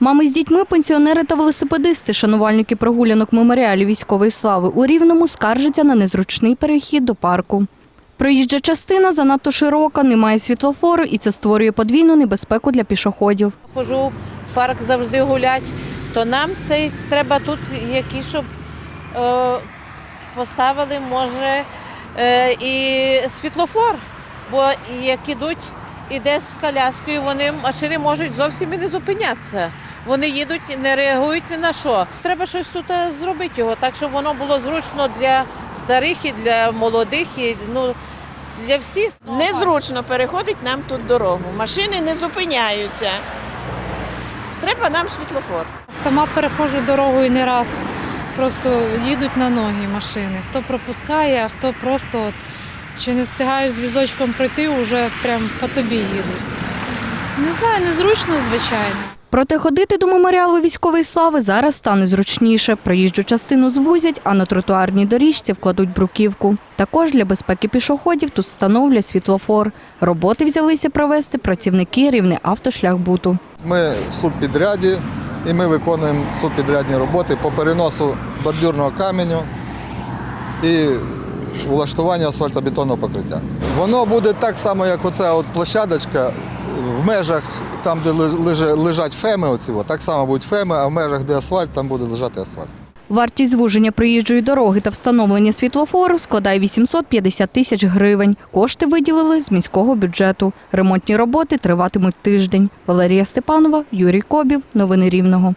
Мами з дітьми, пенсіонери та велосипедисти, шанувальники прогулянок меморіалів військової слави у Рівному скаржаться на незручний перехід до парку. Проїжджа частина занадто широка, немає світлофору, і це створює подвійну небезпеку для пішоходів. Хожу в парк завжди гулять, то нам це треба тут які, щоб е, поставили, може, е, і світлофор, бо як ідуть, іде з коляскою, вони машини можуть зовсім і не зупинятися. Вони їдуть, не реагують ні на що. Треба щось тут е, зробити його, так щоб воно було зручно для старих і для молодих, і ну, для всіх. Незручно переходить нам тут дорогу. Машини не зупиняються. Треба нам світлофор. Сама перехожу дорогою не раз. Просто їдуть на ноги машини. Хто пропускає, а хто просто от, чи не встигаєш з візочком пройти, вже прям по тобі їдуть. Не знаю, незручно, звичайно. Проте ходити до меморіалу військової слави зараз стане зручніше. Проїжджу частину звузять, а на тротуарній доріжці вкладуть бруківку. Також для безпеки пішоходів тут встановлять світлофор. Роботи взялися провести працівники рівне автошляхбуту. Ми в субпідряді і ми виконуємо субпідрядні роботи по переносу бордюрного каменю і влаштування асфальтобетонного покриття. Воно буде так само, як оця от площадочка в межах, там, де лежать феми, оці, так само будуть феми, а в межах, де асфальт, там буде лежати асфальт. Вартість звуження проїжджої дороги та встановлення світлофору складає 850 тисяч гривень. Кошти виділили з міського бюджету. Ремонтні роботи триватимуть тиждень. Валерія Степанова, Юрій Кобів. Новини Рівного.